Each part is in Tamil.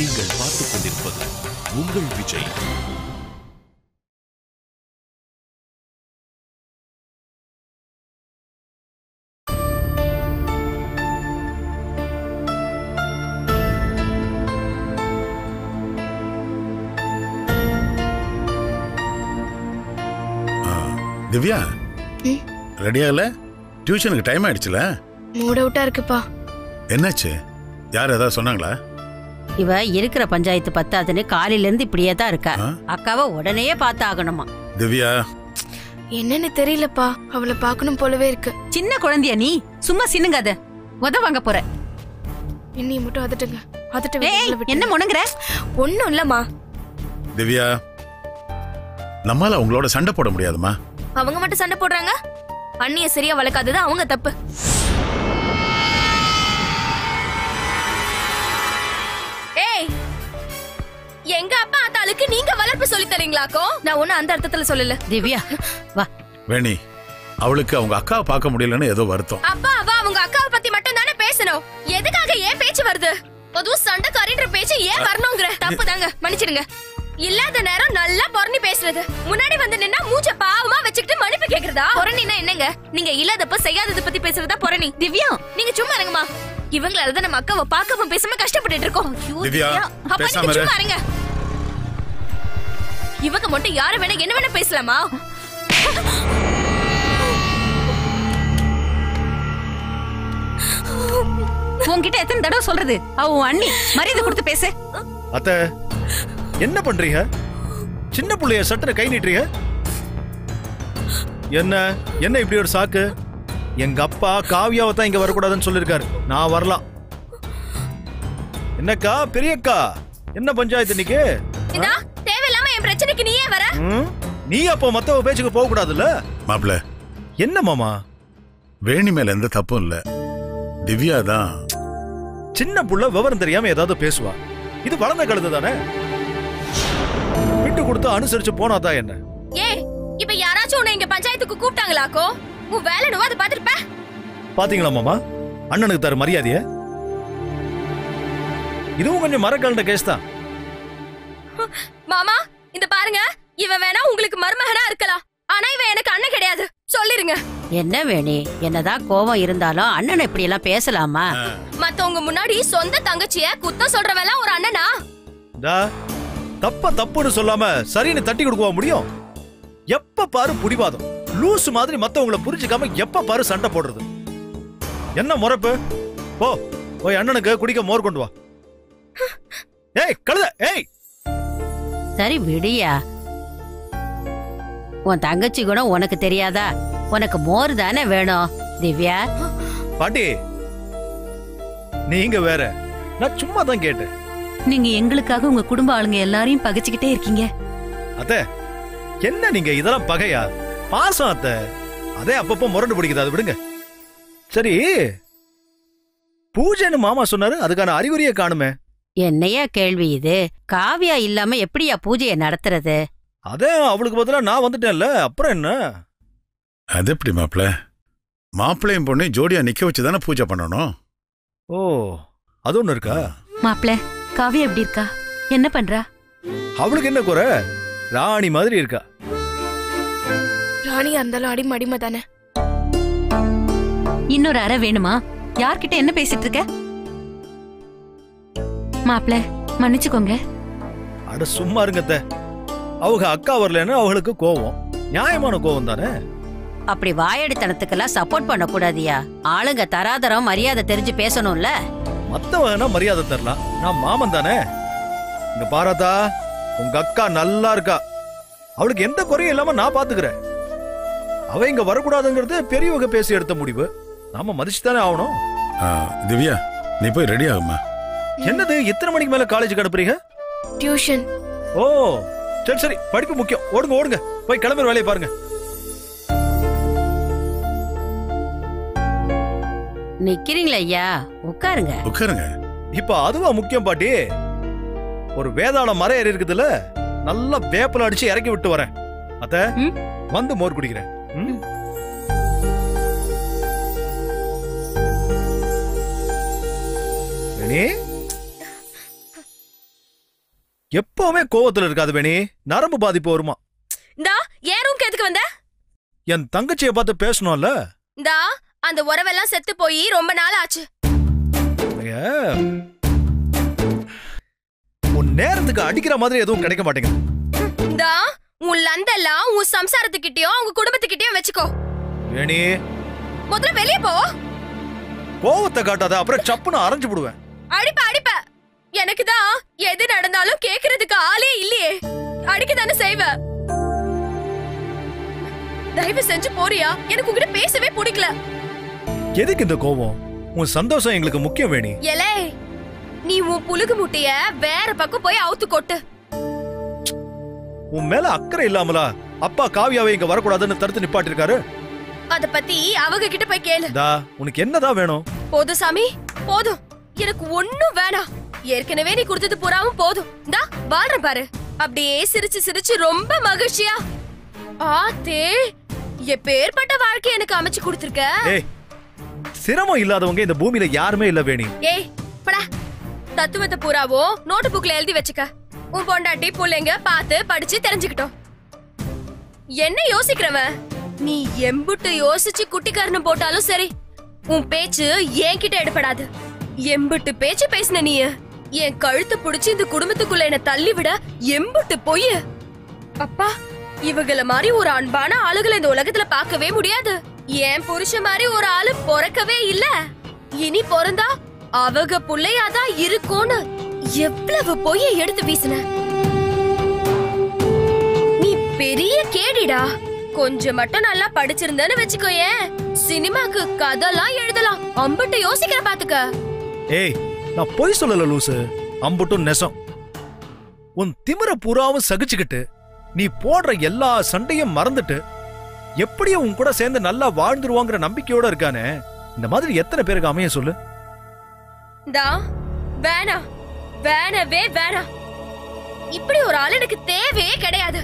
நீங்கள் பார்த்துக் கொண்டிருப்பது உங்கள் விஜய். திவ்யா ம். ரெடியா இல்ல? டியூஷனுக்கு டைம் ஆயிடுச்சுல? மூட் அவுட்டா இருக்குப்பா. என்னாச்சு? யார் ஏதாவது சொன்னாங்களா? இவ இருக்கிற பஞ்சாயத்து பத்தாதுன்னு காலையில இருந்து இப்படியே தான் இருக்கா? அக்காவை உடனே பார்த்தாகணுமா. திவ்யா. என்னன்னு தெரியலப்பா. அவளை பார்க்கணும் போலவே இருக்கு. சின்ன குழந்தையா நீ? சும்மா சின்னுங்காத உத வாங்க போற. என்னைய மட்டும் அதட்டுங்க. அதட்ட என்ன முணங்குற? ஒண்ணும் இல்லம்மா. திவ்யா. நம்மால அவங்களோட சண்டை போட முடியாதுமா அவங்க மட்டும் சண்டை போடுறாங்க? அண்ணிய சரியா வளர்க்காதது அவங்க தப்பு. எங்க அப்பா ஆத்தாளுக்கு நீங்க வளர்ப்பு சொல்லி தரீங்களாக்கோ? நான் ஒண்ணு அந்த அர்த்தத்துல சொல்லல. திவ்யா வா. வேணி அவளுக்கு அவங்க அக்காவை பார்க்க முடியலன்னு ஏதோ வருத்தம். அப்பா அவ அவங்க அக்காவை பத்தி மட்டும் தானே பேசணும். எதுக்காக ஏன் பேச்சு வருது? அதுவும் சண்டைக்காரின்ற பேச்சு ஏன் வரணுங்கிற? தப்பு தாங்க மன்னிச்சிடுங்க. இல்லாத நேரம் நல்லா பொறணி பேசுறது. முன்னாடி வந்து நின்னா மூஞ்ச பாவமா வச்சுக்கிட்டு மன்னிப்பு கேக்குறதா? பொறணினா என்னங்க? நீங்க இல்லாதப்ப செய்யாதத பத்தி பேசுறதா பொறணி? திவ்யா! நீங்க சும்மா இருங்கம்மா. இவங்களால தான் நம்ம அக்காவை பார்க்காம பேசாம கஷ்டப்பட்டுட்டு இருக்கோம். திவ்யா அப்பா நீங்க. சும்மா இருங்க. இவங்க மட்டும் யார வேணா என்ன வேணா பேசலாமா? உன்கிட்ட எத்தனை தடவை சொல்றது? அவ உன் அண்ணி. மரியாதை கொடுத்து பேசு. அத்த என்ன பண்றீங்க? சின்ன புள்ளைய சட்டன கை நீட்டுறீங்க? என்ன என்ன இப்படி ஒரு சாக்கு? எங்க அப்பா காவியாவை தான் இங்க வரக்கூடாதுன்னு சொல்லிருக்காரு. நான் வரலாம். என்னக்கா பெரியக்கா? என்ன பஞ்சாயத்து இன்னைக்கு? நீ அப்போ மத்தவ பேச்சுக்கு போக கூடாதுல்ல? மாப்பிள என்ன மாமா? வேணி மேல எந்த தப்பும் இல்ல. திவ்யா தான். சின்ன புள்ள விவரம் தெரியாம ஏதாவது பேசுவா? இது வளர்ந்த கழுது தானே? விட்டு கொடுத்து அனுசரிச்சு போனாதான் என்ன? ஏய் இப்ப யாராச்சும் உன்னை இங்க பஞ்சாயத்துக்கு கூப்பிட்டாங்களாக்கோ? உன் வேலை நுவா அதை பாத்துருப்ப பாத்தீங்களா மாமா? அண்ணனுக்கு தர மரியாதைய? இதுவும் கொஞ்சம் மரக்கலண்ட கேஸ் தான். மாமா இந்த பாருங்க. இவன் வேணா உங்களுக்கு மருமகனா இருக்கலாம் ஆனா இவன் எனக்கு அண்ணன் கிடையாது. சொல்லிருங்க. என்ன வேணி என்னதான் கோபம் இருந்தாலும் அண்ணன் இப்படி எல்லாம் பேசலாமா மத்தவங்க முன்னாடி சொந்த தங்கச்சிய குத்தம் சொல்றவெல்லாம் ஒரு அண்ணனா? டா, தப்ப தப்புன்னு சொல்லாம சரின்னு தட்டி கொடுக்கவா முடியும்? எப்ப பாரு புடிவாதம். லூஸ் மாதிரி மத்தவங்கள புரிஞ்சுக்காம எப்ப பாரு சண்டை போடுறது. என்ன முறப்பு? போ போய் அண்ணனுக்கு குடிக்க மோர் கொண்டு வா. ஏய் கழுத ஏய்! சரி விடியா. உன் தங்கச்சி குணம் உனக்கு தெரியாதா? உனக்கு மோர் தானே வேணும் திவ்யா? பாட்டி நீங்க வேற. நான் சும்மா தான் கேட்டேன். நீங்க எங்களுக்காக உங்க குடும்ப ஆளுங்க எல்லாரையும் பகைச்சுக்கிட்டே இருக்கீங்க. அத்த என்ன நீங்க? இதெல்லாம் பகையா? பாசம் அத்த. அதே அப்பப்போ முரண்டு பிடிக்குது? அது விடுங்க. சரி பூஜைன்னு மாமா சொன்னாரு அதுக்கான அறிகுறியை காணுமே. என்னையா கேள்வி இது? காவியா இல்லாம எப்படியா பூஜையை நடத்துறது? அதே அவளுக்கு பதிலா நான் வந்துட்டேன்ல அப்புறம் என்ன? அது எப்படி மாப்பிள? மாப்பிள்ளையும் பொண்ணையும் ஜோடியா நிக்க வச்சு தானே பூஜை பண்ணணும்? ஓ அது ஒண்ணு இருக்கா? மாப்ள காவியா எப்படி இருக்கா? என்ன பண்றா? அவளுக்கு என்ன குறை? ராணி மாதிரி இருக்கா. ராணியா இருந்தாலும் அடிமை அடிமை தானே. இன்னொரு அறை வேணுமா? யார்கிட்ட என்ன பேசிட்டு இருக்க? மாப்ள மன்னிச்சுக்கோங்க. அட சும்மா இருங்க அத்தை. அவங்க அக்கா வரலன்னு அவளுக்கு கோவம். நியாயமான கோவம் தானே? அப்படி வாயடித்தனத்துக்கெல்லாம் சப்போர்ட் பண்ணக்கூடாதியா? ஆளுங்க தராதரம் மரியாதை தெரிஞ்சு பேசணும்ல? மத்தவனா மரியாதை தரலாம். நான் மாமன் தானே? இங்க பாராதா உங்க அக்கா நல்லா இருக்கா. அவளுக்கு எந்த குறையும் இல்லாம நான் பாத்துக்கிறேன். அவ இங்க வரக்கூடாதுங்கிறது பெரியவங்க பேசி எடுத்த முடிவு. நாம மதிச்சு தானே ஆகணும். ஆ, திவ்யா நீ போய் ரெடி ஆகுமா? என்னது இத்தனை மணிக்கு மேல காலேஜுக்கு அனுப்புறீங்க? டியூஷன் ஓ சரி சரி படிப்பு முக்கியம். ஓடுங்க ஓடுங்க. போய் கிளம்புற வேலையை பாருங்க. நிக்கிறீங்களா ஐயா? உட்காருங்க. உட்காருங்க. இப்ப அதுவா முக்கியம் பாட்டி? ஒரு வேதாள மரம் ஏறி இருக்குதுல்ல நல்லா வேப்பல அடிச்சு இறக்கி விட்டு வரேன். அத்த? வந்து மோர் குடிக்கிறேன். ம்? எப்பவுமே கோவத்துல இருக்காது வேணி நரம்பு பாதிப்பு வருமா? இந்தா ஏன் ரூம்க்கு எதுக்கு வந்த? என் தங்கச்சியை பார்த்து பேசணும்ல? இந்தா அந்த உறவெல்லாம் செத்து போய் ரொம்ப நாள் ஆச்சு. உன் நேரத்துக்கு அடிக்கிற மாதிரி எதுவும் கிடைக்க மாட்டேங்குது. இந்தா உன் லந்தெல்லாம் உன் சம்சாரத்துக்கிட்டயும் உங்க குடும்பத்துக்கிட்டயும் வச்சுக்கோ. வேணி முதல்ல வெளிய போ. கோவத்தை காட்டாத அப்புறம் சப்புன்னு அரைஞ்சு விடுவேன் அடிப்ப அடிப்ப. எனக்கு தான் எது நடந்தாலும் கேக்குறதுக்கு ஆளே இல்லையே. அடிக்க தானே செய்வ. தயவு செஞ்சு போறியா? எனக்கு உங்ககிட்ட பேசவே பிடிக்கல. எதுக்கு இந்த கோவம்? உன் சந்தோஷம் எங்களுக்கு முக்கியம் வேணி. எலே நீ உன் புழுகு முட்டைய வேற பக்கம் போய் அவுத்து கொட்டு. உன் மேல அக்கறை இல்லாமலா அப்பா காவியாவை இங்க வரக்கூடாதுன்னு தடுத்து நிப்பாட்டிருக்காரு? அத பத்தி அவங்க கிட்ட போய் கேளு. உனக்கு என்னதான் வேணும்? போதும் சாமி போதும். எனக்கு ஒண்ணும் வேணாம். ஏற்கனவே நீ கொடுத்தது பூராவும் போதும். இந்தா வாழ்றேன் பாரு. அப்படியே சிரிச்சு சிரிச்சு ரொம்ப மகிழ்ச்சியா. ஆத்தே எப்பேற்பட்ட வாழ்க்கை எனக்கு அமைச்சு கொடுத்திருக்க? சிரமம் இல்லாதவங்க இந்த பூமியில யாருமே இல்ல வேணி. ஏய் படா. தத்துவத்தை பூராவும் நோட்டு புக்ல எழுதி வச்சுக்க. உன் பொண்டாட்டி புள்ளைங்க பார்த்து படிச்சு தெரிஞ்சுக்கிட்டோம். என்ன யோசிக்கிறவன்? நீ எம்புட்டு யோசிச்சு குட்டிக்காரனம் போட்டாலும் சரி உன் பேச்சு என்கிட்ட எடுபடாது. எம்புட்டு பேச்சு பேசின நீ. என் கழுத்தை புடிச்சு இந்த குடும்பத்துக்குள்ள என்ன தள்ளி விட எம்புட்டு பொய். அப்பா இவங்கள மாதிரி ஒரு அன்பான ஆளுகளை இந்த உலகத்துல பார்க்கவே முடியாது. என் புருஷன் மாதிரி ஒரு ஆளு பிறக்கவே இல்ல. இனி பிறந்தா அவங்க புள்ளையாதான் இருக்கும்னு எவ்வளவு பொய்ய எடுத்து வீசின? நீ பெரிய கேடிடா. கொஞ்சம் மட்டும் நல்லா படிச்சிருந்தேன்னு வச்சுக்கோயேன். சினிமாக்கு கதெல்லாம் எழுதலாம். அம்பட்ட யோசிக்கிற பாத்துக்க. ஏய் நான் பொய் சொல்லல லூசு. அம்புட்டும் நெசம். உன் திமிர பூராவும் சகிச்சுக்கிட்டு நீ போடுற எல்லா சண்டையும் மறந்துட்டு எப்படியும் உன் கூட சேர்ந்து நல்லா வாழ்ந்துருவாங்கிற நம்பிக்கையோட இருக்கானே இந்த மாதிரி எத்தனை பேருக்கு அமைய சொல்லு? தா வேணா வேணவே வேணா. இப்படி ஒரு ஆள் எனக்கு தேவையே கிடையாது.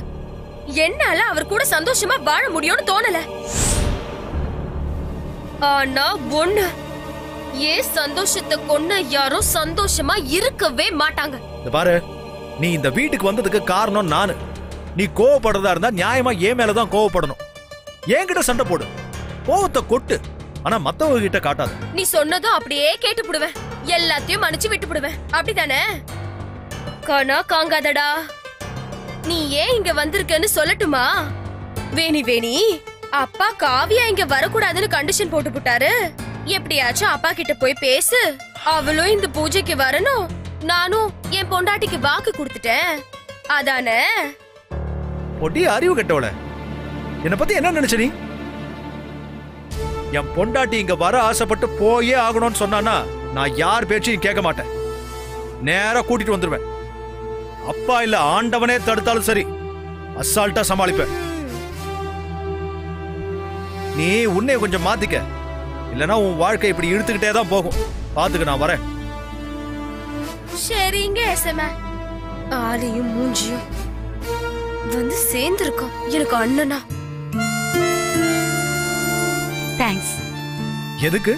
என்னால அவர் கூட சந்தோஷமா வாழ முடியும்னு தோணல. ஆனா ஒண்ணு ஏன் சந்தோஷத்தை கொன்ன யாரும் சந்தோஷமா இருக்கவே மாட்டாங்க. இந்த பாரு நீ இந்த வீட்டுக்கு வந்ததுக்கு காரணம் நானு. நீ கோவப்படுறதா இருந்தா நியாயமா ஏன் மேலதான் கோவப்படணும். என்கிட்ட சண்டை போடு. கோவத்தை கொட்டு. ஆனா மத்தவங்க கிட்ட காட்டாத. நீ சொன்னதும் அப்படியே கேட்டு புடுவேன் எல்லாத்தையும் மன்னிச்சு விட்டு புடுவேன் அப்படிதானே கனா காங்காதடா. நீ ஏன் இங்க வந்திருக்கன்னு சொல்லட்டுமா? வேணி வேணி. அப்பா காவியா இங்க வரக்கூடாதுன்னு கண்டிஷன் போட்டு புட்டாரு எப்படியாச்சும் அப்பா கிட்ட போய் பேசு. அவளும் இந்த பூஜைக்கு வரணும். நானும் என் பொண்டாட்டிக்கு வாக்கு கொடுத்துட்டேன். அதானே? பொடி அறிவு கெட்டவள. என்ன பத்தி என்ன நினைச்ச நீ? என் பொண்டாட்டி இங்க வர ஆசைப்பட்டு போயே ஆகணும்னு சொன்னானா நான் யார் பேச்சையும் கேட்க மாட்டேன். நேரா கூட்டிட்டு வந்துருவேன். அப்பா இல்ல ஆண்டவனே தடுத்தாலும் சரி அசால்ட்டா சமாளிப்பேன். நீ உன்னை கொஞ்சம் மாத்திக்க. இல்லனா உன் வாழ்க்கை இப்படி இழுத்துக்கிட்டே தான் போகும். பாத்துக்க நான் வரேன். சரிங்க எசம ஆளையும் மூஞ்சியும் வந்து சேர்ந்திருக்கோம். எனக்கு அண்ணனா. தேங்க்ஸ் எதுக்கு?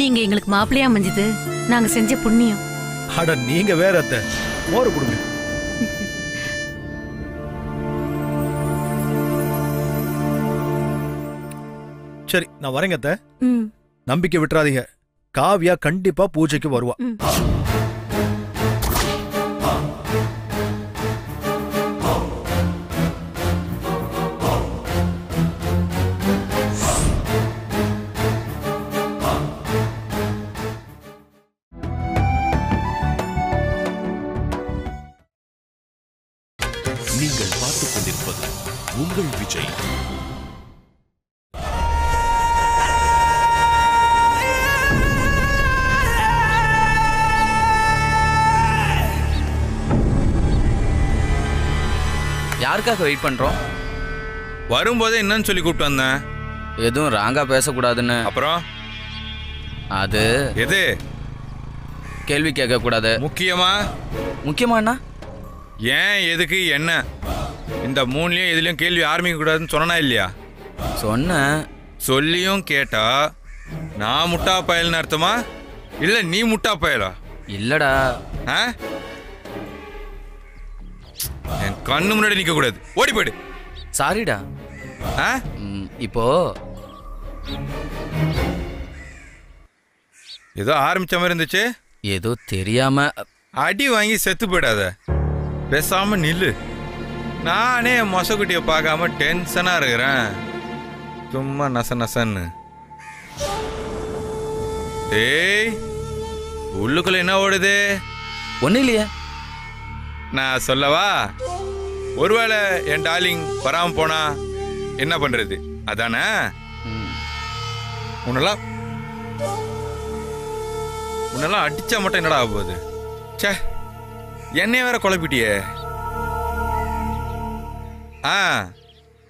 நீங்க எங்களுக்கு மாப்பிள்ளையா அமைஞ்சது நாங்க செஞ்ச புண்ணியம். அட நீங்க வேற அத்தை. மோரு கொடுங்க. சரி நான் வரேங்க நம்பிக்கை விட்டுறாதீங்க. காவியா கண்டிப்பா பூஜைக்கு வருவா. யாருக்காக வெயிட் பண்றோம்? வரும்போதே என்னன்னு சொல்லி கூப்பிட்டு வந்தேன். எதுவும் ராங்கா பேசக்கூடாதுன்னு. அப்புறம்? அது எது? கேள்வி கேட்க கூடாது முக்கியமா? முக்கியமா என்ன? ஏன் எதுக்கு என்ன? இந்த மூணுலயும் எதுலயும் கேள்வி ஆரம்பிக்க கூடாதுன்னு சொன்னா இல்லையா? சொன்னேன். சொல்லியும் கேட்டா நான் முட்டா பயல்னு அர்த்தமா? இல்ல நீ முட்டா பயலா? இல்லடா. ஆ? கண்ணு முன்னாடி நிக்க கூடாது. ஓடி போயிடு. சாரிடா ஆ? ம், இப்போ. ஏதோ ஆரம்பிச்ச மாதிரி இருந்துச்சு? ஏதோ தெரியாம அடி வாங்கி செத்து போயிடாத. பேசாம நில்லு. நானே மொசக்குட்டியை பார்க்காம டென்ஷனா இருக்கிறேன். சும்மா நச நசன்னு. ஏய் உள்ளுக்குள்ள என்ன ஓடுது? ஒன்றும் இல்லையே. நான் சொல்லவா? ஒருவேளை என் டார்லிங் வராம போனா என்ன பண்றது? அதானே? உன்னெல்லாம் உன்னெல்லாம் அடிச்சா மட்டும் என்னடா ஆக போகுது? ச்சே என்னைய வேற குழப்பிட்டியே. ஆ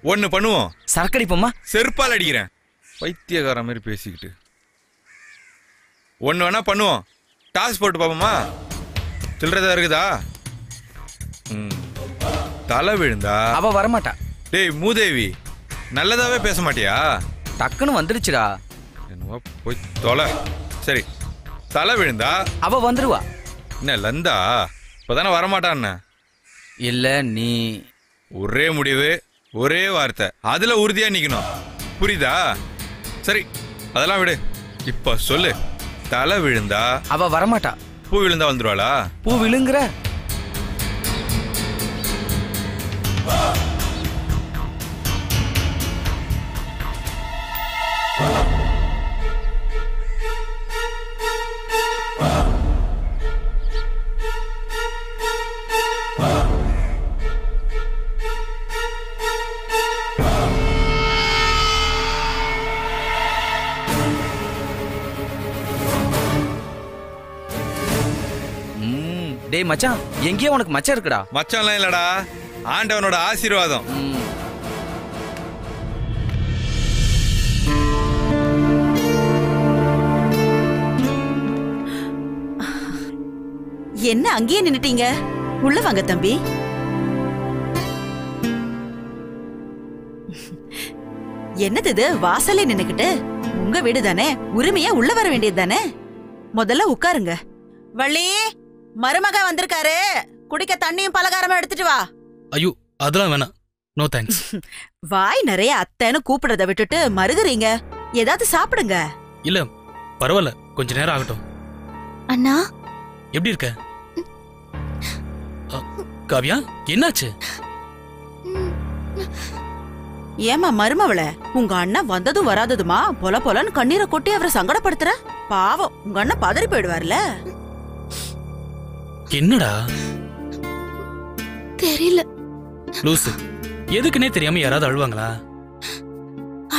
ஒன்று பண்ணுவோம். சரக்கடிப்போமா செருப்பால் அடிக்கிறேன். பைத்தியக்கார மாதிரி பேசிக்கிட்டு. ஒன்று வேணா பண்ணுவோம். டாஸ் போட்டு பார்ப்போமா? சில்லறதா இருக்குதா? தலை விழுந்தா? அவ வரமாட்டா. டேய் மூதேவி நல்லதாவே பேச மாட்டியா? டக்குன்னு வந்துடுச்சுடா என்னவோ போய் தொலை. சரி தலை விழுந்தா? அவ வந்துருவா. என்ன லந்தா? இப்போதானே வரமாட்டான்னு. இல்ல நீ. ஒரே முடிவு ஒரே வார்த்தை. அதுல உறுதியா நிக்கணும். புரியுதா? சரி அதெல்லாம் விடு. இப்ப சொல்லு. தலை விழுந்தா? அவ வரமாட்டா. பூ விழுந்தா வந்துருவாளா? பூ விழுங்குற. டேய் மச்சான் எங்கேயோ உனக்கு மச்சான் இருக்குடா. மச்சான்லாம் இல்லடா. ஆண்டவனோட ஆசீர்வாதம். என்ன அங்கேயே நின்னுட்டீங்க? உள்ள வாங்க தம்பி. என்னது இது? வாசல்ல நின்னுக்கிட்டு? உங்க வீடு தானே உரிமையா உள்ள வர வேண்டியது தானே முதல்ல உட்காருங்க. வள்ளி மருமக வந்திருக்காரு. குடிக்க தண்ணியும் பலகாரமும் எடுத்துட்டு வா. ஐயோ அதெல்லாம் வேணாம். நோ தேங்க்ஸ் வாய் நிறைய அத்தைன்னு கூப்பிடுறத விட்டுட்டு மருகுறீங்க ஏதாவது சாப்பிடுங்க. இல்ல பரவாயில்ல. கொஞ்ச நேரம் ஆகட்டும். அண்ணா. எப்படி இருக்க? காவ்யா என்னாச்சு? ஏமா மருமவள உங்க அண்ணன் வந்ததும் வராததுமா? பொல பொலன்னு கண்ணீரை கொட்டி அவரை சங்கடப்படுத்துற? பாவம் உங்க அண்ணன் பதறி போயிடுவார்ல? என்னடா? தெரியல. லூசு எதுக்குன்னே தெரியாம யாராவது அழுவாங்களா?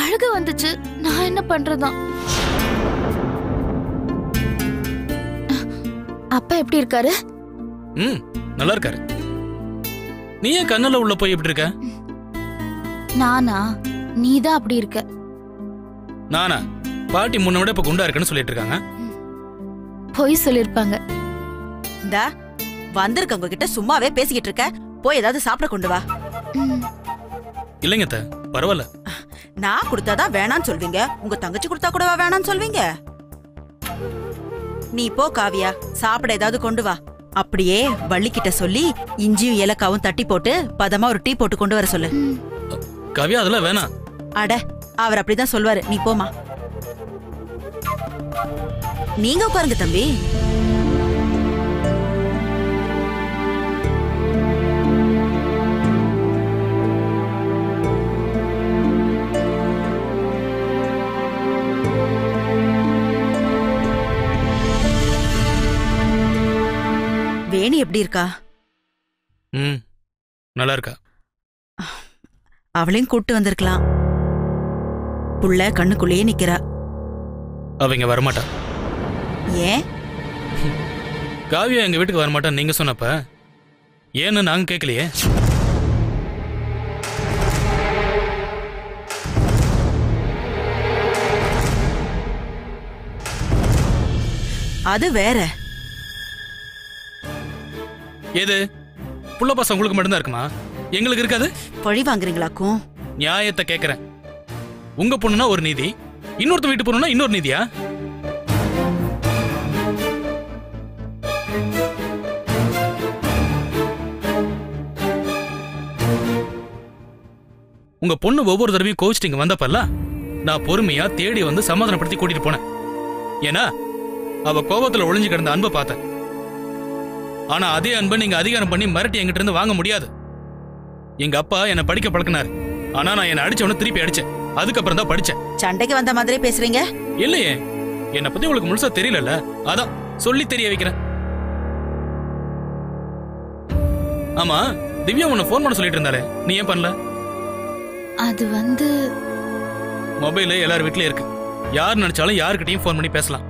அழுக வந்துச்சு. நான் என்ன பண்றதாம் அப்பா எப்படி இருக்காரு? ம் நல்லா இருக்காரு. நீ ஏன் கண்ணுல உள்ள போய் எப்படி இருக்க? நானா? நீதான் அப்படி இருக்க. நானா? பாட்டி முன்ன விட இப்ப குண்டா இருக்குன்னு சொல்லிட்டு இருக்காங்க. பொய் சொல்லிருப்பாங்க இந்தா வந்திருக்கவங்க கிட்ட சும்மாவே பேசிக்கிட்டு இருக்க? போய் ஏதாவது சாப்பிட கொண்டு வா. இல்லைங்க அத்தை, பரவாயில்ல. நான் கொடுத்தாதான் வேணான்னு சொல்வீங்க. உங்க தங்கச்சி கொடுத்தா கூடவா வேணான்னு சொல்வீங்க? நீ போ காவியா. சாப்பிட ஏதாவது கொண்டு வா. அப்படியே வள்ளிக்கிட்ட சொல்லி இஞ்சியும் ஏலக்காவும் தட்டி போட்டு பதமா ஒரு டீ போட்டு கொண்டு வர சொல்லு. காவ்யா அதெல்லாம் வேணாம். அட அவர் அப்படிதான் சொல்வாரு. நீ போமா நீங்க உட்காருங்க தம்பி. வேணி எப்படி இருக்கா? ம் நல்லா இருக்கா. அவளையும் கூட்டு வந்திருக்கலாம். புள்ள கண்ணுக்குள்ளேயே நிக்கிறா. அவ இங்க வரமாட்டா. ஏன்? காவியா எங்க வீட்டுக்கு வரமாட்டான்னு நீங்க சொன்னப்ப. ஏன்னு நாங்க கேட்கலையே அது வேற. எது? புள்ள பாசம் உங்களுக்கு மட்டும்தான் இருக்குமா? எங்களுக்கு இருக்காது? பழி வாங்குறீங்களாக்கும்? நியாயத்தை கேட்கறேன் உங்க பொண்ணுனா ஒரு நீதி இன்னொருத்த வீட்டு பொண்ணுனா இன்னொரு நீதியா? உங்க பொண்ணு ஒவ்வொரு தடவையும் கோச்சிட்டு இங்க வந்தப்பல்ல நான் பொறுமையா தேடி வந்து சமாதானப்படுத்தி கூட்டிட்டு போனேன். ஏன்னா அவ கோபத்துல ஒளிஞ்சு கிடந்த அன்பை பார்த்தேன். ஆனா அதே அன்பை நீங்க அதிகாரம் பண்ணி மிரட்டி என்கிட்ட இருந்து வாங்க முடியாது. எங்க அப்பா என்னை படிக்க பழக்கினாரு. ஆனா நான் என்னை அடிச்சவன திருப்பி அடிச்சேன். அதுக்கப்புறம் தான் படிச்சேன். சண்டைக்கு வந்த மாதிரி பேசுறீங்க? இல்லையே. என்னை பத்தி உங்களுக்கு முழுசா தெரியலல்ல? அதான் சொல்லி தெரிய வைக்கிறேன். ஆமா திவ்யா உன்னை ஃபோன் பண்ண சொல்லிட்டு இருந்தாலே நீ ஏன் பண்ணல? அது வந்து மொபைல் எல்லார் வீட்லயும் இருக்கு. யார் நினைச்சாலும் யாருக்கிட்டையும் ஃபோன் பண்ணி பேசலாம்.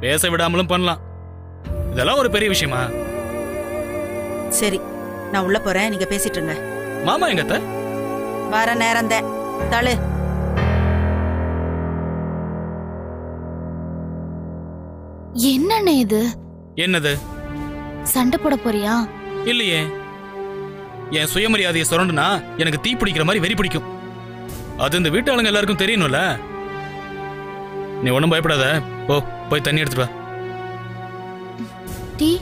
பேச விடாமலும் பண்ணலாம். இதெல்லாம் ஒரு பெரிய விஷயமா? சரி நான் உள்ள போறேன். நீங்க பேசிட்டு இருங்க. மாமா எங்க? வர நேரம் தான். தளு என்னண்ணே இது? என்னது? சண்டை போட போறியா? இல்லையே. என் சுயமரியாதையை சுரண்டுனா எனக்கு தீ பிடிக்கிற மாதிரி வெறி பிடிக்கும். அது இந்த வீட்டாளுங்க எல்லாருக்கும் தெரியணும்ல. நீ ஒன்றும் பயப்படாத. போ போய் தண்ணி எடுத்துட்டு வா. டீ?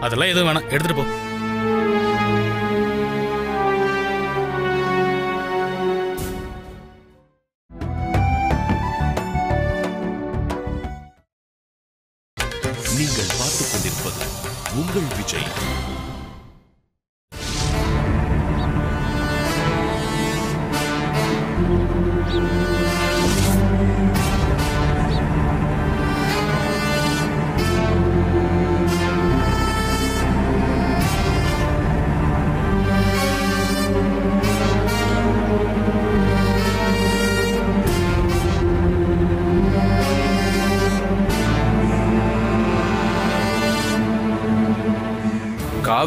அதெல்லாம் எதுவும் வேணாம். எடுத்துட்டு போ.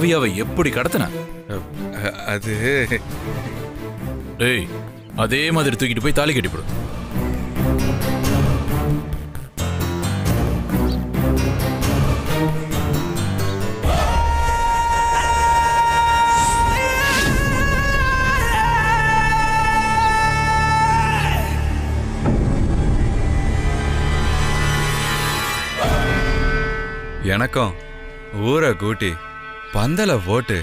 காவியாவை எப்படி கடத்தின? அது டேய் அதே மாதிரி தூக்கிட்டு போய் தாலி கட்டிவிடு எனக்கும் ஊரை கூட்டி பந்தல போட்டு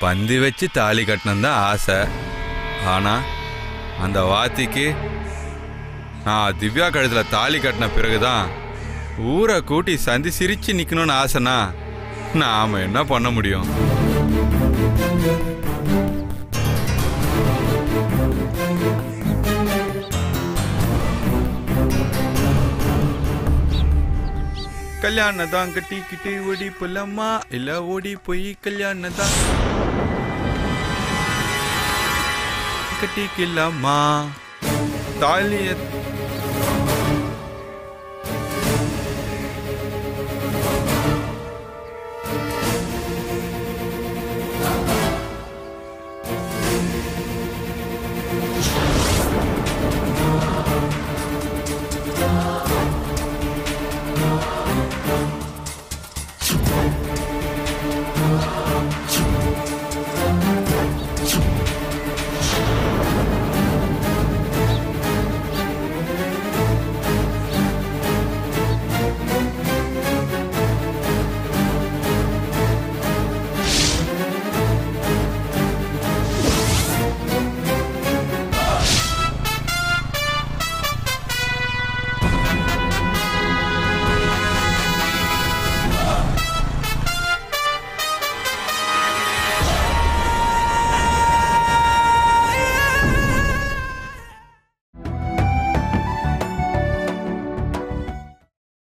பந்தி வச்சு தாலி கட்டணும் தான் ஆசை. ஆனா அந்த வாத்திக்கு நான் திவ்யா கழுத்துல தாலி கட்டின பிறகுதான் ஊரை கூட்டி சந்தி சிரிச்சு நிக்கணும்னு ஆசைனா நாம என்ன பண்ண முடியும்? கல்யாணம் தான் கட்டிக்கிட்டு ஓடி போலாமா இல்ல ஓடி போய் கல்யாணம் தான் கட்டிக்கலாமா தாலியை